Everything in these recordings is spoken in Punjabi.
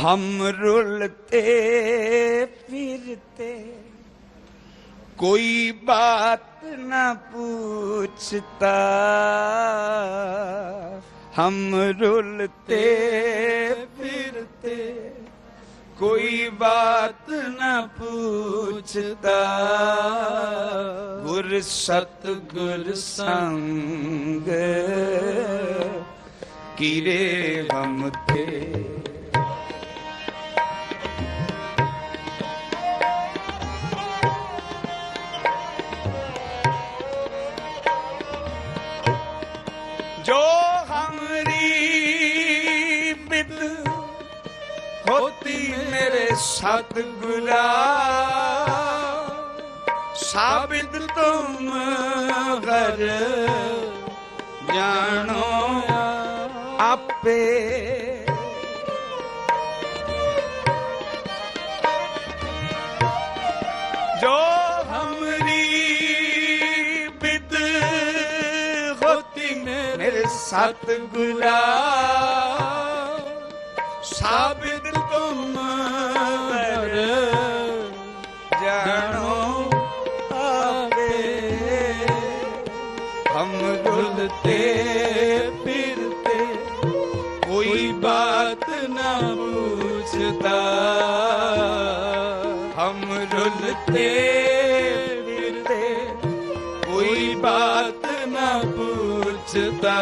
हम रुलते फिरते कोई बात न पूछता हम रुलते फिरते कोई बात न पूछता गुर सत गुर संग किरे हम थे ਸਤਗੁਰਾ ਸਾਬਿਤ ਤੁਮ ਘਰ ਜਾਣੋ ਆਪੇ। ਜੋ ਹਮਰੀ ਬਿਦ ਹੋਤੀ ਮੇਰੇ ਸਤਗੁਰਾ ਸਾਬਿਦ ਦੇ ਫਿਰ ਤੇ ਕੋਈ ਬਾਤ ਨਾ ਪੁੱਛਦਾ।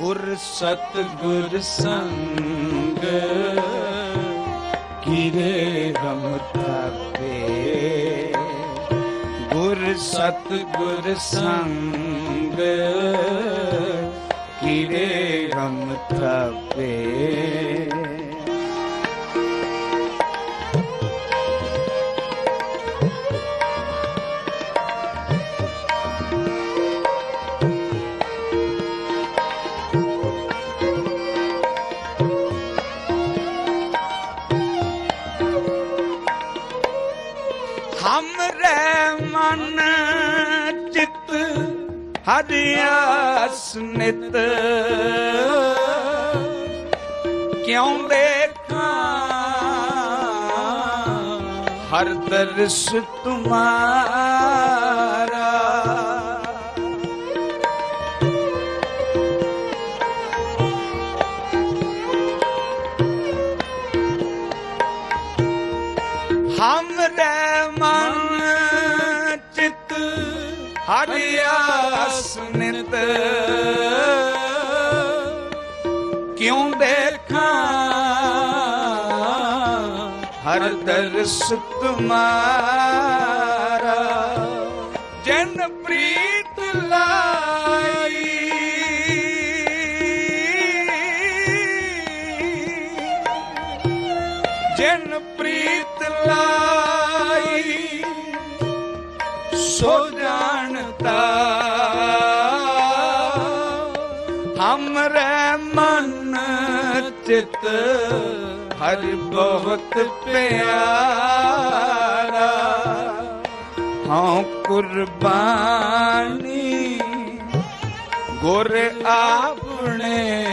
ਗੁਰ ਸਤ ਗੁਰ ਸੰਗ ਕਿਰੇ ਰਮਤਾ ਪੇ ਗੁਰ ਸਤ ਸੰਗ ਕਿਰੇ ਰਮਤਾ ਪੇ ਹਰਿਆਸ ਨਿਤ ਕਿਉਂ ਦੇਖਾਂ? ਹਰ ਦਰਸ ਤੁਮਾਰਾ। ਹਮਰੇ ਮਨ ਹਰਿਆਸ ਨਿਤ ਕਿਉਂ ਦੇਖਾਂ? ਹਰ ਦਰਸ ਤੁਮਾਰਾ ਜਨ ਪ੍ਰੀਤ ਲਾਈ। ਜਨ ਪ੍ਰੀਤ ਲਾਈ ਚਿਤ ਹਰ ਬਹੁਤ ਪਿਆਰਾ। ਹਾਂ ਕੁਰਬਾਨੀ ਗੁਰ ਆਪਣੇ।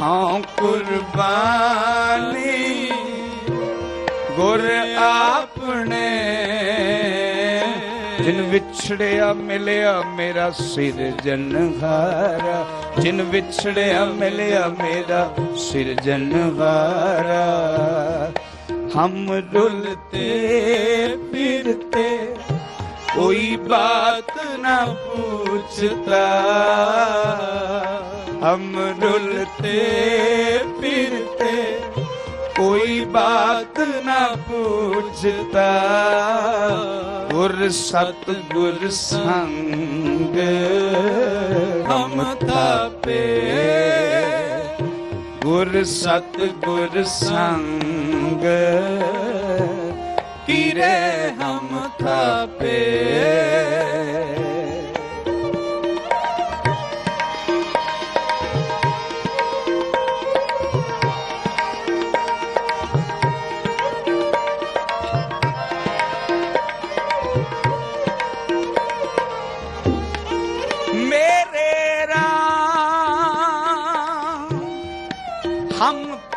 ਹਾਂ ਕੁਰਬਾਨੀ ਗੁਰ ਆਪਣੇ। ਜਿਨ ਵਿਛੜਿਆ ਮਿਲਿਆ ਮੇਰਾ ਸਿਰ ਜਨਹਾਰਾ ਜਿਨ ਵਿਛੜਿਆ ਮਿਲਿਆ ਮੇਰਾ ਸਿਰ ਜਨਹਾਰਾ ਹਮ ਰੁਲਤੇ ਫਿਰਤੇ कोई बात न पूछता हम रुलते फिरते कोई बात न पूछता गुर सत गुर संग हम तापे गुर सत गुर संग किरे हम थापे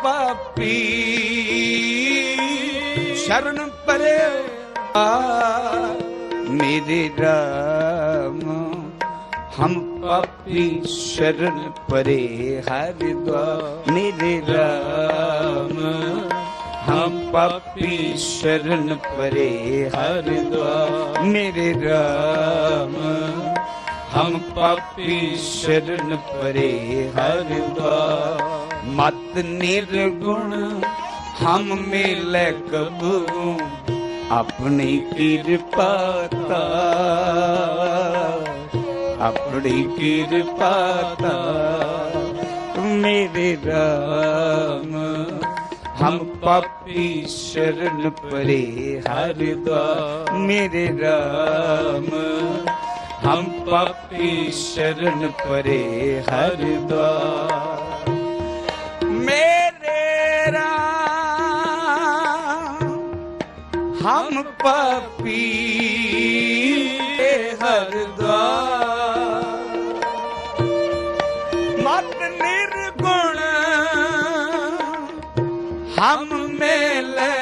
ਪਾਪੀ। ਸ਼ਰਨ ਪਰੇ ਆ, ਮੇਰੇ ਰਾਮ। ਹਮ ਪਾਪੀ ਸ਼ਰਨ ਪਰੇ ਹਰਿ ਦੁਆਰ ਮੇਰੇ ਰਾਮ। ਹਮ ਪਾਪੀ ਸ਼ਰਨ ਪਰੇ ਹਰਿ ਦੁਆਰ ਮੇਰੇ ਰਾਮ। ਹਮ ਪਾਪੀ ਸ਼ਰਨ ਪਰੇ ਹਰਿ ਮਤ ਨਿਰਗੁਣ ਹਮ ਮਿਲੇ ਕਬੂ ਆਪਣੀ ਕਿਰਪਾ ਤਾ। ਆਪਣੀ ਕਿਰਪਾ ਤਾ, ਮੇਰੇ ਰਾਮ। ਹਮ ਪਾਪੀ ਸ਼ਰਨ ਪਰੇ ਹਰਿ ਮੇਰੇ ਰਾਮ। ਹਮ ਪਾਪੀ ਸ਼ਰਨ ਪਰੇ ਹਰਿ ਦੁਆਰ ਮੇਰੇ ਰਾਮ ਹਮ ਪਾਪੀ ਹਰਦਾ ਮਤ ਨਿਰਗੁਣ ਹਮ ਮੇਲੇ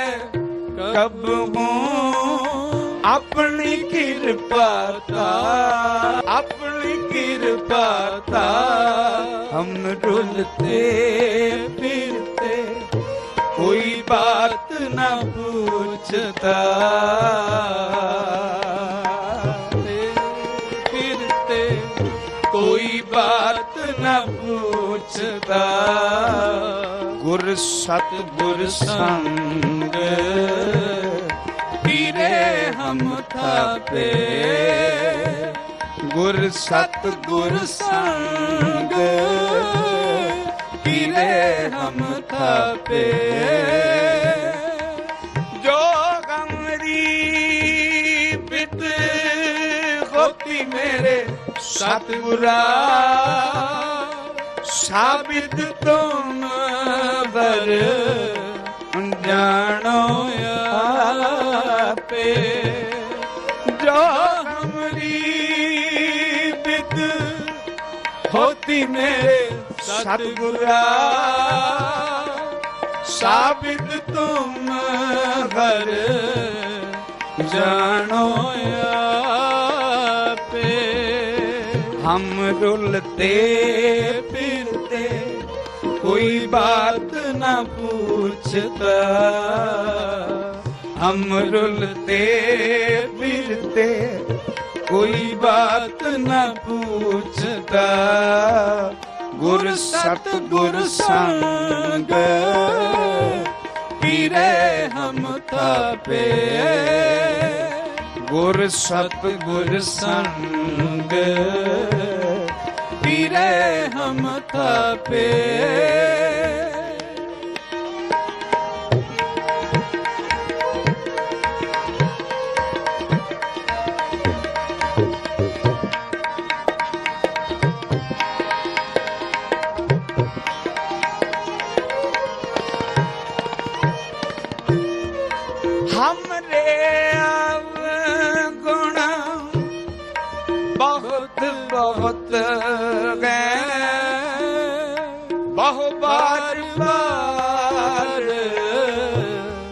ਕਬ ਹੂੰ ਆਪਣੀ ਕਿਰਪਾ ਤਾ, ਆਪਣੀ ਕਿਰਪਾ ਤਾ, ਹਮ ਡੁਲਤੇ ਫਿਰਤੇ, ਕੋਈ ਬਾਤ ਨਾ ਪੁੱਛਤਾ ਫਿਰਤੇ ਕੋਈ ਬਾਤ ਨਾ ਪੁੱਛਤਾ ਗੁਰ ਸਤ ਗੁਰ ਸੰਗ ਨਾਮ ਥਾਪੇ। ਗੁਰ ਸਤ ਗੁਰ ਸੰਗ, ਕੀਨੇ ਹਮ ਥਾਪੇ। ਜੋ ਗੰਰੀ ਪਿਤ ਹੋਤੀ ਮੇਰੇ ਸਤਿਗੁਰਾ, ਸਾਬਿਤ ਤੋਂ ਵਰ ਜਾਣੋ ਆਪੇ। ਕਮਰੀ ਬਿਦ ਹੋਤੀ ਮੇਰੇ ਸਤਗੁਰਾ ਸਾਬਿਤ ਤੁਮ ਹਰ ਜਾਣੋ ਆਪੇ। ਹਮ ਰੁਲਤੇ ਫਿਰਤੇ ਕੋਈ ਬਾਤ ਨਾ ਪੁੱਛਤਾ हम रुलते फिरते कोई बात न पूछता गुर सत गुर संग पीरे हम थापे गुर सत गुर संग पीरे हम थापे ਆਹੋ ਬਾਰ ਬਾਰ,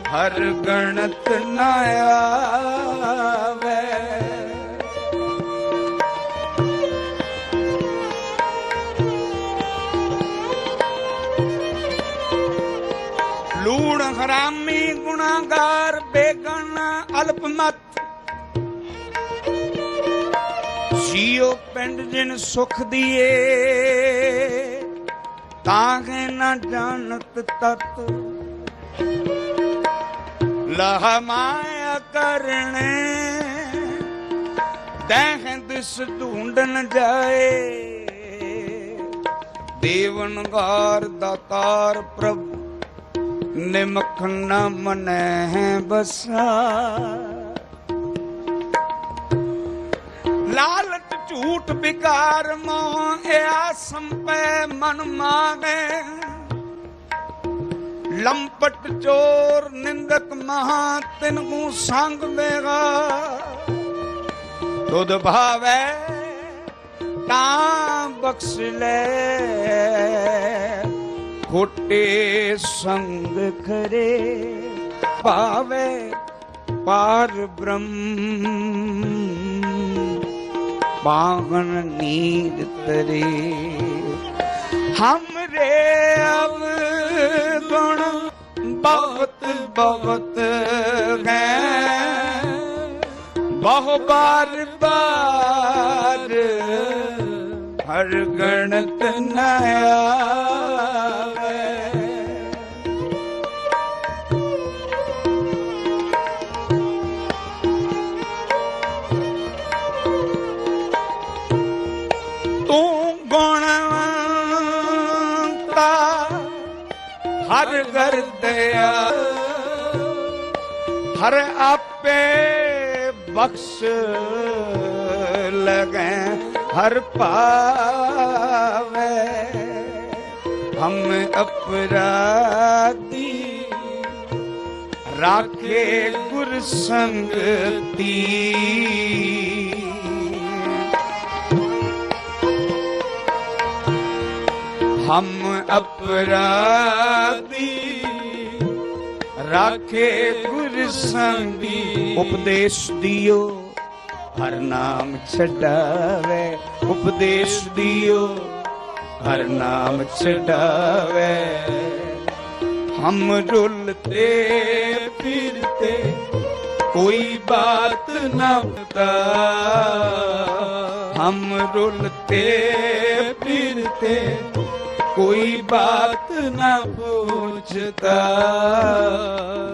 ਹਰ ਗਣਤ ਨਾ ਆਵੇ। ਲੂਣ ਖਰਾਮੀ ਗੁਣਾਗਾਰ ਬੇਗਣ ਅਲਪਮਤ ਜੀਓ ਪਿੰਡ ਜਿਨ ਸੁਖ ਦੀਏ ਤਾਂ ਨਾ ਜਾਣਤ ਤਤ। ਲਹ ਮਾਇਆ ਕਰਨੇ ਦਹਿ ਦਿਸ ਢੂੰਡਨ ਜਾਏ। ਦੇਵਨ ਦੇਵਨਗਾਰ ਦਾਤਾਰ ਪ੍ਰਭ, ਨਿਮਖ ਨ ਮਨੈ ਬਸਾ। ਝੂਠ ਵਿਕਾਰ ਮੋਹ ਇਹ ਸੰਪੈ ਮਨ ਮਾਗੇ। ਲੰਪਟ ਚੋਰ ਨਿੰਦਕ ਮਹਾ, ਤਿਨ ਕੂ ਸੰਗ ਮੇਗਾ ਤੁਧ ਭਾਵੈ ਤਾਂ ਬਖਸ਼ ਲੈ। ਖੋਟੇ ਸੰਗ ਖਰੇ ਭਾਵੇ ਪਾਰ ਬ੍ਰਹਮ। ਬਾਹਨ ਨੀਰ ਤਰੇ। ਹਮਰੇ ਅਬ ਗੁਣ ਬਹੁਤ ਬਹੁਤ ਹੈ। ਬਹੁ ਬਾਰ ਬਾਰ ਹਰ ਗਣਤ ਨ ਘਰ ਹਰ ਆਪੇ ਬਖਸ਼ ਲਗੈ ਹਰ ਪਾਵੇ ਹਮ ਅਪਰਾਧੀ। ਰਾਖੇ ਗੁਰ ਸੰਗਤੀ ਹਮ ਅਪਰਾਧੀ। ਰਾਖੇ ਗੁਰ ਸੰਗੀ। ਉਪਦੇਸ਼ ਦਿਓ, ਹਰ ਨਾਮ ਛਡਾਵੇ। ਉਪਦੇਸ਼ ਦਿਓ, ਹਰ ਨਾਮ ਛਡਾਵੇ। ਹਮ ਰੁਲਤੇ, ਫਿਰਤੇ, ਕੋਈ ਬਾਤ ਨਾ ਪਤਾ ਹਮ ਰੁਲਤੇ, ਫਿਰਤੇ ਕੋਈ ਬਾਤ ਨਾ ਪੁੱਛਤਾ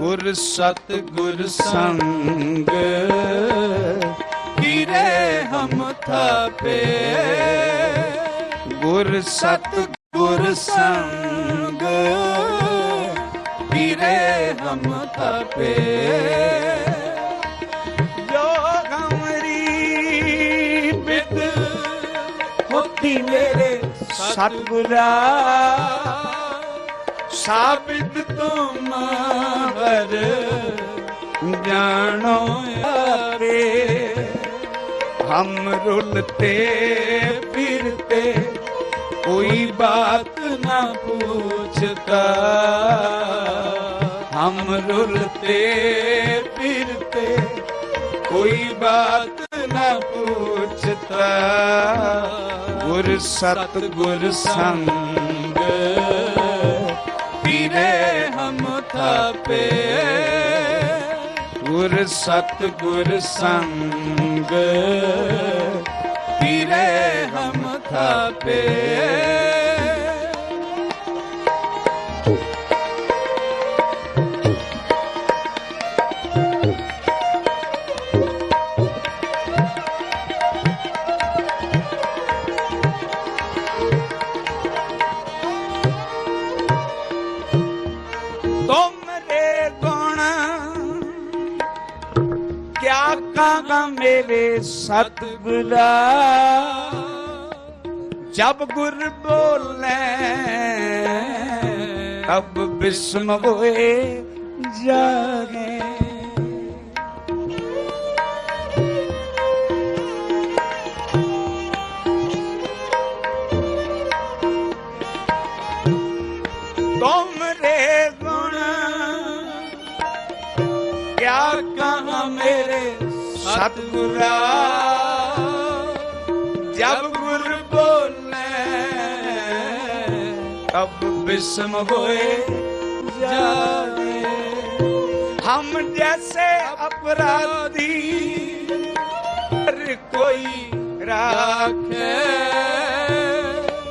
ਗੁਰ ਸਤ ਗੁਰ ਸੰਗ ਗਿਰੇ ਹਮ ਥਾਪੇ। ਗੁਰ ਸਤ ਗੁਰ ਸੰਗ ਗਿਰੇ ਹਮ ਥਾਪੇ। ਸਤਿਗੁਰਾ, ਸਾਬਿਤ ਤੁਮ ਹਰ ਜਾਣੋ ਆਪੇ ਹਮ ਰੁਲਤੇ ਫਿਰਤੇ ਕੋਈ ਬਾਤ ਨਾ ਪੁੱਛਤਾ ਹਮ ਰੁਲਤੇ ਫਿਰਤੇ ਕੋਈ ਬਾਤ ਨਾ ਪੁੱਛਤਾ ਗੁਰ ਸਤ ਗੁਰ ਸੰਗ ਪੀਰੇ ਹਮ ਥਾਪੇ। ਗੁਰ ਸਤ ਗੁਰ ਸੰਗ ਪੀਰੇ ਹਮ ਥਾਪੇ। ਮੇਰੇ ਸਤਿਗੁਰਾ ਜਬ ਗੁਰ ਬੋਲੇ ਤਬ ਬਿਸਮ ਹੋਏ ਜਾਗੇ। ਸਤਿਗੁਰਾ ਜਬ ਗੁਰ ਬੋਲੇ ਤਬ ਬਿਸਮ ਹੋਏ ਜਾਗੇ ਹਮ ਜੈਸੇ ਅਪਰਾਧੀ ਹਰ ਕੋਈ ਰਾਖੇ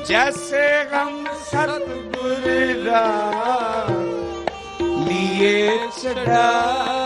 जैसे हम सतगुर लिए चढ़ाए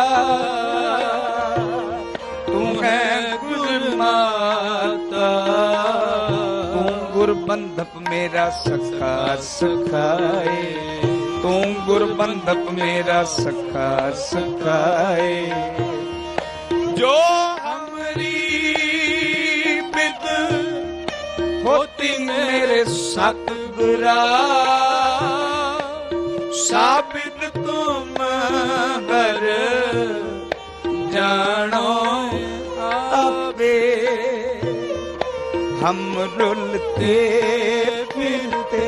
ਗੁਰ ਮੇਰਾ ਸਖਾ ਸਖਾਏ। ਤੂੰ ਗੁਰ ਬੰਧਪ ਮੇਰਾ ਸਖਾ ਸਖਾਏ। ਜੋ ਹਮਰੀ ਬਿਦ ਹੋਤੀ ਮੇਰੇ ਸਤਿਗੁਰਾ, ਸਾਬਿਤ हम रुलते फिरते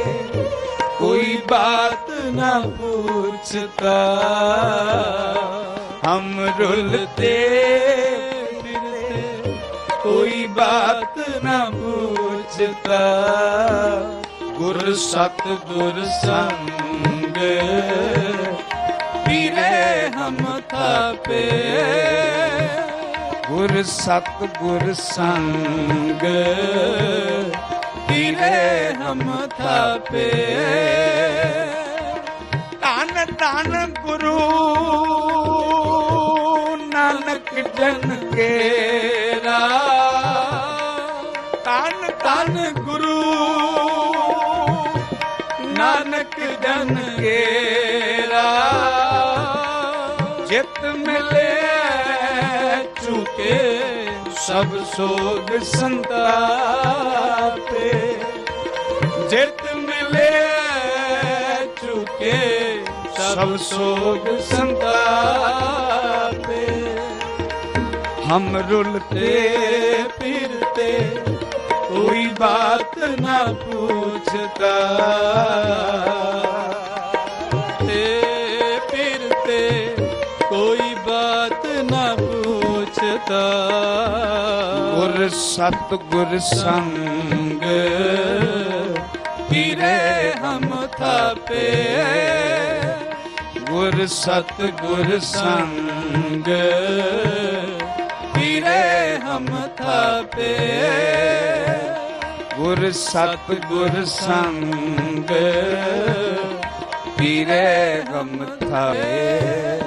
कोई बात न पूछता हम रुलते फिरते कोई बात न पूछता गुर सत गुर संग पीरे हम थापे ਗੁਰ ਸਤ ਗੁਰ ਸੰਗ ਪੀਰੇ ਹਮ ਥਾਪੇ। ਧੰਨ ਧੰਨ ਗੁਰੂ ਨਾਨਕ ਜਨ ਕੇਰਾ। ਧੰਨ, ਧਨ ਗੁਰੂ ਨਾਨਕ ਜਨ ਕੇਰਾ। ਜਿਤ ਮਿਲੇ ਸਭ ਸੋਗ ਸੰਤਾਪੇ ਜਿਤ ਮਿਲੇ ਚੁਕੇ ਸਭ ਸੋਗ ਸੰਤਾਪੇ। ਹਮ ਰੁਲਤੇ ਫਿਰਤੇ ਕੋਈ ਬਾਤ ਨਾ ਪੁੱਛਤਾ ਤੇ ਫਿਰਤੇ ਕੋਈ ਬਾਤ ਨਾ ਪੁੱਛਤਾ ਗੁਰ ਸਤ ਗੁਰ ਸੰਗ, ਪੀਰੇ ਹਮ ਥਾਪੇ। ਗੁਰ ਸਤ ਗੁਰ ਸੰਗ, ਪੀਰੇ ਹਮ ਥਾਪੇ। ਗੁਰ ਸਤ ਗੁਰ ਸੰਗ, ਪੀਰੇ ਹਮ ਥਾਏ